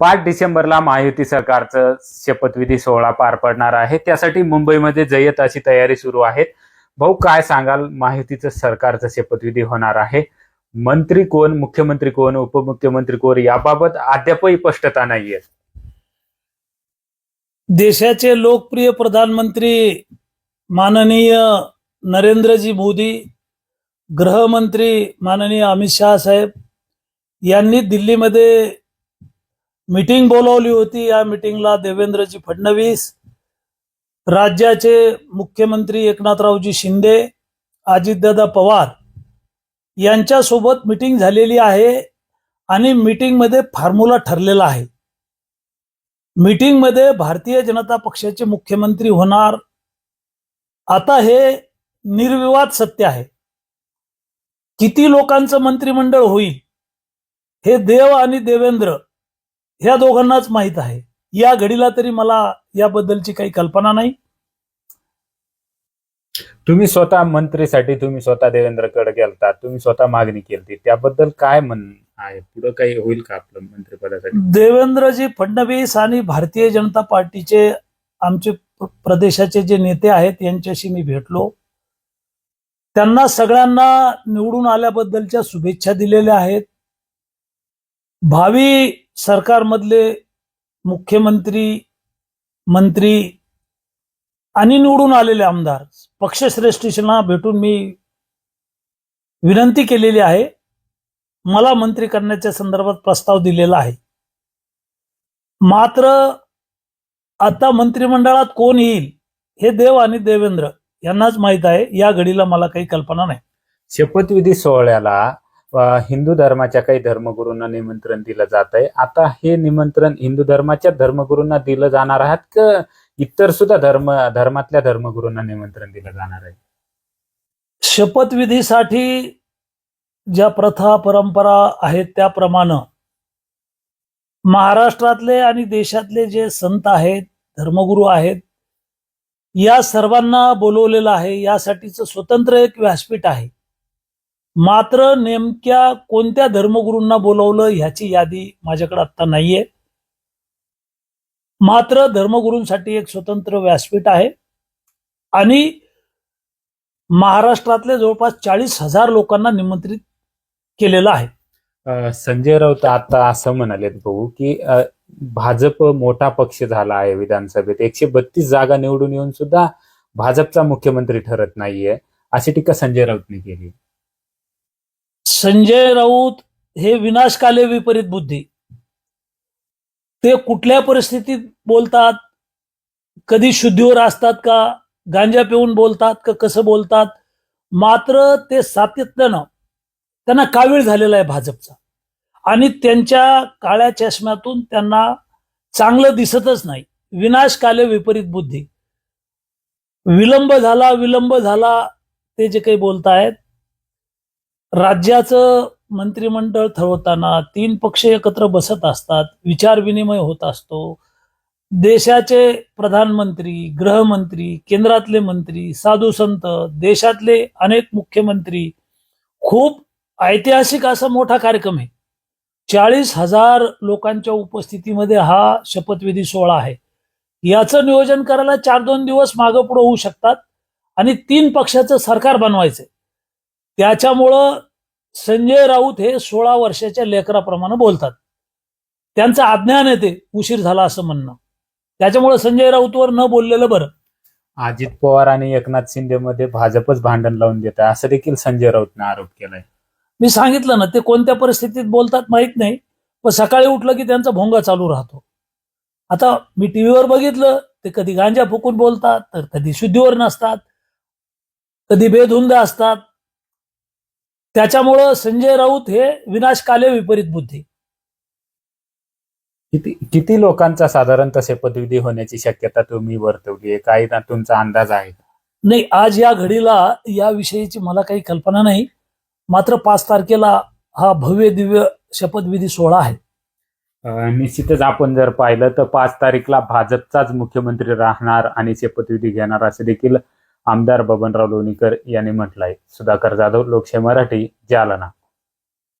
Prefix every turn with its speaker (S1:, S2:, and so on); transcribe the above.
S1: पाच डिसेंबरला महायुती सरकारचं शपथविधी सोहळा पार पडणार आहे. त्यासाठी मुंबईमध्ये जय्यत अशी तयारी सुरू आहे भाऊ काय सांगाल? महायुतीचं सरकारचं शपथविधी होणार आहे. मंत्री कोण? मुख्यमंत्री कोण? उपमुख्यमंत्री कोण? याबाबत अद्यापही स्पष्टता नाहीये.
S2: देशाचे लोकप्रिय प्रधानमंत्री माननीय नरेंद्रजी मोदी गृहमंत्री माननीय अमित शहा साहेब यांनी दिल्लीमध्ये मीटिंग बोलावली होती. या मीटिंगला देवेंद्रजी फडणवीस राज्याचे मुख्यमंत्री एकनाथरावजी शिंदे अजितदादा पवार यांच्यासोबत मीटिंग झालेली आहे आणि मीटिंगमध्ये फॉर्म्युला ठरलेला आहे. मीटिंगमध्ये भारतीय जनता पक्षाचे मुख्यमंत्री होणार. आता हे निर्विवाद सत्य आहे. किती लोकांचं मंत्रिमंडळ होईल हे देव आणि देवेंद्र ह्या दोघांनाच माहीत आहे. या घडीला तरी मला याबद्दलची काही कल्पना नाही.
S1: तुम्ही स्वतः मंत्रीसाठी तुम्ही स्वतः देवेंद्रकडे गेलता तुम्ही स्वतः मागणी केली त्याबद्दल काय म्हण आहे? पुढे काही होईल का आपलं मंत्रिपदासाठी?
S2: देवेंद्रजी फडणवीस आणि भारतीय जनता पार्टीचे आमचे प्र- प्रदेशाचे जे नेते आहेत यांच्याशी मी भेटलो. त्यांना सगळ्यांना निवडून आल्याबद्दलच्या शुभेच्छा दिलेल्या आहेत. भावी सरकारमधले मुख्यमंत्री मंत्री आणि निवडून आलेले आमदार पक्षश्रेष्ठींना भेटून मी विनंती केलेली आहे. मला मंत्री करण्याच्या संदर्भात प्रस्ताव दिलेला आहे. मात्र आता मंत्रिमंडळात कोण येईल हे देव आणि देवेंद्र यांनाच माहीत आहे. या घडीला मला काही कल्पना नाही.
S1: शपथविधी सोहळ्याला हिंदू धर्माच्या काही धर्मगुरूंना निमंत्रण दिलं जात आहे. आता हे निमंत्रण हिंदू धर्माच्या धर्मगुरूंना दिलं जाणार आहात का इतर सुद्धा धर्म धर्मातल्या धर्मगुरूंना निमंत्रण दिलं जाणार आहे?
S2: शपथविधीसाठी ज्या प्रथा परंपरा आहेत त्याप्रमाणे महाराष्ट्रातले आणि देशातले जे संत आहेत धर्मगुरू आहेत या सर्वांना बोलवलेलं आहे. यासाठीचं स्वतंत्र एक व्यासपीठ आहे. मात्र नेमक्या कोणत्या धर्मगुरूंना बोलवलं ह्याची यादी माझ्याकडे आत्ता नाहीये. मात्र धर्मगुरूंसाठी एक स्वतंत्र व्यासपीठ आहे. आणि महाराष्ट्रातले जवळपास चाळीस हजार लोकांना निमंत्रित केलेलं आहे.
S1: संजय राऊत आता असं म्हणालेत भाऊ की भाजप मोठा पक्ष झाला आहे विधानसभेत. एकशे बत्तीस जागा निवडून येऊन सुद्धा भाजपचा मुख्यमंत्री ठरत नाहीये. अशी टीका संजय राऊतने केली.
S2: संजय राऊत हे विनाशकाले विपरीत बुद्धी. ते कुठल्या परिस्थितीत बोलतात? कधी शुद्धीवर असतात का? गांजा पिऊन बोलतात का? कसं बोलतात? मात्र ते सातत्यानं त्यांना कावीळ झालेला आहे भाजपचा. आणि त्यांच्या काळ्या चष्म्यातून त्यांना चांगलं दिसतच नाही. विनाशकाले विपरीत बुद्धी. विलंब झाला विलंब झाला ते जे काही बोलतायत राज्याचं मंत्रिमंडळ ठरवताना तीन पक्ष एकत्र बसत असतात विचारविनिमय होत असतो. देशाचे प्रधानमंत्री गृहमंत्री केंद्रातले मंत्री साधू संत देशातले अनेक मुख्यमंत्री खूप ऐतिहासिक असा मोठा कार्यक्रम आहे. चाळीस हजार लोकांच्या उपस्थितीमध्ये हा शपथविधी सोहळा आहे. याचं नियोजन करायला चार दोन दिवस मागं पुढं होऊ शकतात आणि तीन पक्षाचं सरकार बनवायचंय. त्याच्यामुळं संजय राऊत हे सोळा वर्षाच्या लेकराप्रमाणे बोलतात. त्यांचं अज्ञान आहे ते उशीर झाला असं म्हणणं. त्याच्यामुळे संजय राऊतवर न बोललेलं बरं.
S1: अजित पवार आणि एकनाथ शिंदे मध्ये भाजपच भांडण लावून देत आहे. असं देखील संजय राऊतने आरोप केलाय.
S2: मी सांगितलं ना ते कोणत्या परिस्थितीत बोलतात माहीत नाही पण सकाळी उठलं की त्यांचा भोंगा चालू राहतो. आता मी टीव्हीवर बघितलं ते कधी गांजा फुकून बोलतात तर कधी शुद्धीवर नसतात कधी बेधुंद असतात त्याच्यामुळं संजय राऊत हे विनाशकाले विपरीत बुद्धी.
S1: किती किती लोकांचा साधारणतः शपथविधी होण्याची शक्यता तुम्ही वर्तवली आहे काही ना तुमचा अंदाज आहे. का?
S2: नाही आज या घडीला याविषयीची मला काही कल्पना नाही. मात्र पाच तारखेला हा भव्य दिव्य शपथविधी सोहळा आहे.
S1: अं, निश्चितच आपण जर पाहिलं तर पाच तारीखला भाजपचाच मुख्यमंत्री राहणार आणि शपथविधी घेणार असं देखील आमदार बबनराव लोणीकर यांनी म्हटलंय. सुधाकर जाधव लोकशाही मराठी जालना.